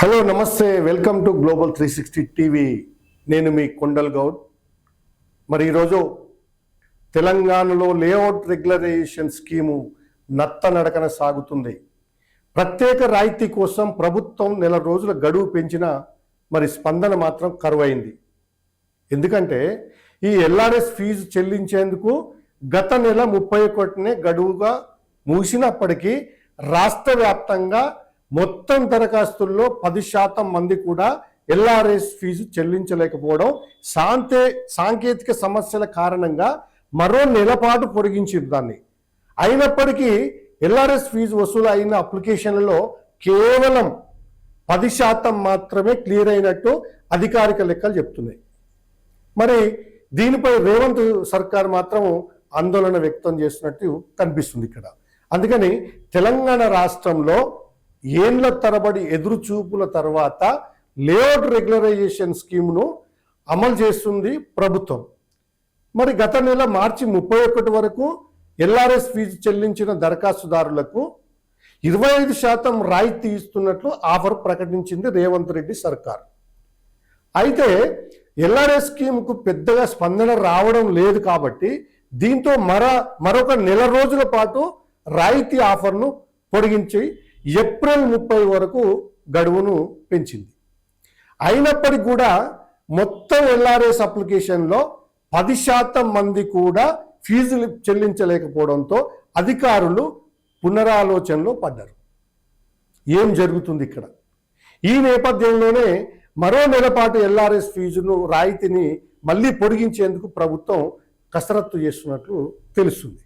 Hello నమస్తే. Welcome to global three sixty TV. నేను మీ కొండల్ గౌడ్. మరి ఈరోజు తెలంగాణలో లేఅవుట్ రెగ్యులరైజేషన్ స్కీము నత్త నడకన సాగుతుంది. ప్రత్యేక రాయితీ కోసం ప్రభుత్వం నెల రోజుల గడువు పెంచిన మరి స్పందన మాత్రం కరువైంది. ఎందుకంటే ఈ ఎల్ఆర్ఎస్ ఫీజు చెల్లించేందుకు గత నెల ముప్పై ఒకటినే గడువుగా ముగిసినప్పటికీ రాష్ట్ర వ్యాప్తంగా మొత్తం దరఖాస్తుల్లో పది శాతం మంది కూడా ఎల్ఆర్ఎస్ ఫీజు చెల్లించలేకపోవడం సాంతే సాంకేతిక సమస్యల కారణంగా మరో నెలపాటు పొడిగించింది దాన్ని. అయినప్పటికీ ఎల్ఆర్ఎస్ ఫీజు వసూలు అయిన అప్లికేషన్లలో కేవలం పది శాతం మాత్రమే క్లియర్ అయినట్టు అధికారిక లెక్కలు చెప్తున్నాయి. మరి దీనిపై రేవంత్ సర్కార్ మాత్రం ఆందోళన వ్యక్తం చేస్తున్నట్టు కనిపిస్తుంది ఇక్కడ. అందుకని తెలంగాణ రాష్ట్రంలో ఏండ్ల తరబడి ఎదురు చూపుల తర్వాత లేఅవుట్ రెగ్యులరైజేషన్ స్కీమ్ను అమలు చేస్తుంది ప్రభుత్వం. మరి గత నెల మార్చి ముప్పై ఒకటి వరకు ఎల్ఆర్ఎస్ ఫీజు చెల్లించిన దరఖాస్తుదారులకు ఇరవై ఐదు శాతం రాయితీ ఇస్తున్నట్లు ఆఫర్ ప్రకటించింది రేవంత్ రెడ్డి సర్కార్. అయితే ఎల్ఆర్ఎస్ స్కీమ్కు పెద్దగా స్పందన రావడం లేదు కాబట్టి దీంతో మర మరొక నెల రోజుల పాటు రాయితీ ఆఫర్ను పొడిగించి ఏప్రిల్ ముప్పై వరకు గడువును పెంచింది. అయినప్పటికీ కూడా మొత్తం ఎల్ఆర్ఎస్ అప్లికేషన్లో పది శాతం మంది కూడా ఫీజులు చెల్లించలేకపోవడంతో అధికారులు పునరాలోచనలో పడ్డారు. ఏం జరుగుతుంది ఇక్కడ? ఈ నేపథ్యంలోనే మరో నెలపాటు ఎల్ఆర్ఎస్ ఫీజును రాయితీని మళ్ళీ పొడిగించేందుకు ప్రభుత్వం కసరత్తు చేస్తున్నట్లు తెలుస్తుంది.